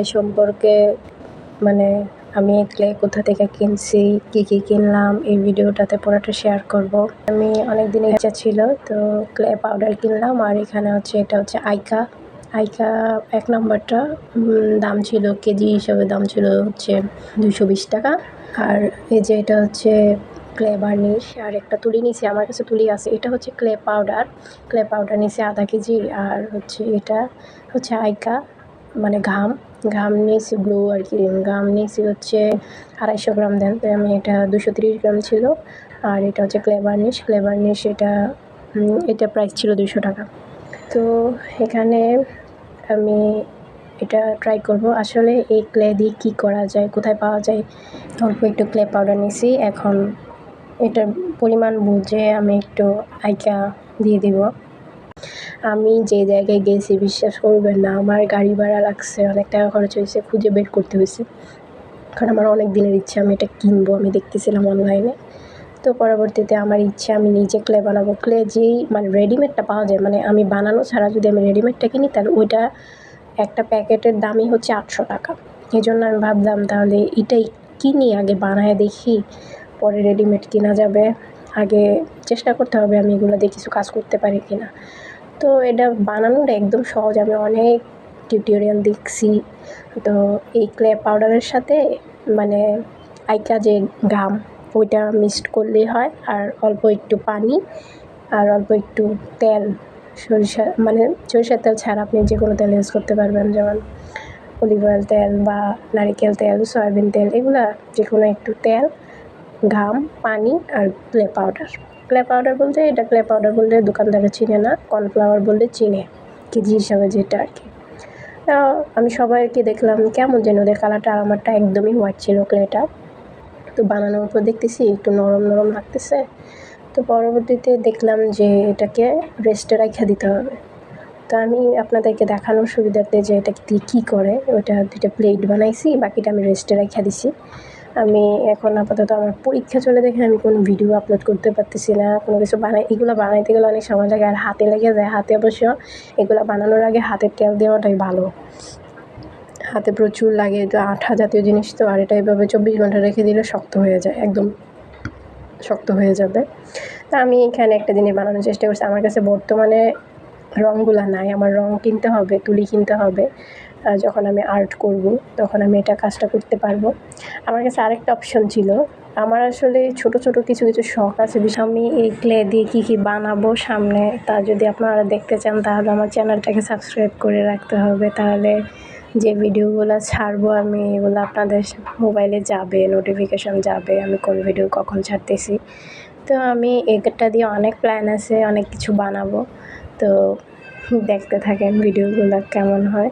এ সম্পর্কে মানে আমি ক্লে কোথা থেকে কিনছি, কী কী কিনলাম, এই ভিডিওটাতে পুরোটা শেয়ার করব। আমি অনেক দিনের ইচ্ছা ছিল, তো ক্লে পাউডার কিনলাম, আর এখানে হচ্ছে এটা হচ্ছে আইকা আইকা এক নম্বরটা দাম ছিল, কেজি হিসাবে দাম ছিল হচ্ছে দুশো বিশ টাকা। আর এই যে এটা হচ্ছে ক্লে বার্নিশ আর একটা তুলি নিছি, আমার কাছে তুলি আছে, এটা হচ্ছে ক্লে পাউডার ক্লে পাউডার নিছি আধা কেজি, আর হচ্ছে এটা হচ্ছে আইকা মানে ঘাম। ঘাম নিয়েছি ব্লু আর কি ঘাম নিয়েছি হচ্ছে আড়াইশো গ্রাম দেন। তো আমি এটা দুশো তিরিশ গ্রাম ছিল। আর এটা হচ্ছে ক্লে বার্নিশ ক্লে বার্নিশ এটা এটা প্রাইস ছিল দুশো টাকা। তো এখানে আমি এটা ট্রাই করব। আসলে এই ক্লে দিয়ে কী করা যায়, কোথায় পাওয়া যায়, অল্প একটু ক্লে পাউডার নিছি। এখন এটার পরিমাণ বুঝে আমি একটু আইকা দিয়ে দিব। আমি যে জায়গায় গেছি বিশ্বাস করবেন না, আমার গাড়ি ভাড়া লাগছে, অনেক টাকা খরচ হয়েছে, খুঁজে বের করতে হয়েছে। কারণ আমার অনেক দিনের ইচ্ছা, আমি এটা কিনবো, আমি দেখতেছিলাম অনলাইনে তো পরবর্তীতে আমার ইচ্ছে, আমি নিজে ক্লে বানাবো। ক্লে যেই মানে রেডিমেডটা পাওয়া যায় মানে আমি বানানো ছাড়া যদি আমি রেডিমেডটা কিনি, তাহলে ওইটা একটা প্যাকেটের দামই হচ্ছে আটশো টাকা। এই জন্য আমি ভাবলাম তাহলে এটাই কিনি, আগে বানায় দেখি, পরে রেডিমেড কেনা যাবে। আগে চেষ্টা করতে হবে আমি এগুলো দিয়ে কিছু কাজ করতে পারি কিনা। তো এটা বানানোটা একদম সহজ। আমি অনেক টিউটোরিয়াল দেখছি। তো এই ক্লে পাউডারের সাথে মানে আইকা যে ঘাম ওইটা মিক্সড করলেই হয়। আর অল্প একটু পানি আর অল্প একটু তেল, সরিষা মানে সরিষার তেল ছাড়া আপনি যে কোনো তেল ইউজ করতে পারবেন। যেমন অলিভ অয়েল তেল বা নারিকেল তেল, সয়াবিন তেল, এগুলা যে কোনো একটু তেল ঘাম পানি আর ক্লে পাউডার ক্লে পাউডার বলতে, এটা ক্লে পাউডার বললে দোকানদারে চিনে না, কর্নফ্লাওয়ার বললে চিনে কেজি হিসাবে যেটা আর কি। আমি সবাইকে দেখলাম কেমন যেন ওদের কালারটা আর আমারটা একদমই হোয়াইট ছিল ক্লেটা তো বানানোর উপর দেখতেছি একটু নরম নরম লাগতেছে। তো পরবর্তীতে দেখলাম যে এটাকে রেস্টে রাখা দিতে হবে। তো আমি আপনাদেরকে দেখানোর সুবিধার্থে যে এটা দিয়ে কী করে ওইটা দুইটা প্লেট বানাইছি, বাকিটা আমি রেস্টে রাখা দিছি। আমি এখন আপাতত আমার পরীক্ষা চলে দেখে আমি কোনো ভিডিও আপলোড করতে পারতেছি না, কোনো কিছু বানাই, এগুলো বানাইতে গেলে অনেক সময় লাগে আর হাতে লেগে যায়, হাতে অবশ্য এগুলো বানানোর আগে হাতের তেল দেওয়াটাই ভালো। হাতে প্রচুর লাগে, তো আঠা জাতীয় জিনিস তো, আর এটা এভাবে চব্বিশ ঘণ্টা রেখে দিলে শক্ত হয়ে যায়, একদম শক্ত হয়ে যাবে। তা আমি এখানে একটা জিনিস বানানোর চেষ্টা করছি, আমার কাছে বর্তমানে রঙগুলো নাই, আমার রং কিনতে হবে, তুলি কিনতে হবে। যখন আমি আর্ট করব, তখন আমি এটা কাজটা করতে পারব। আমার কাছে আরেকটা অপশন ছিল। আমার আসলে ছোট ছোট কিছু কিছু শখ আছে। আমি এই ক্লে দিয়ে কী কী বানাবো সামনে, তা যদি আপনারা দেখতে চান, তাহলে আমার চ্যানেলটাকে সাবস্ক্রাইব করে রাখতে হবে। তাহলে যে ভিডিওগুলো ছাড়বো আমি, এগুলো আপনাদের মোবাইলে যাবে নোটিফিকেশন যাবে, আমি কোন ভিডিও কখন ছাড়তেছি। তো আমি এটা দিয়ে অনেক প্ল্যান আছে, অনেক কিছু বানাবো। তো দেখতে থাকেন ভিডিওগুলো কেমন হয়।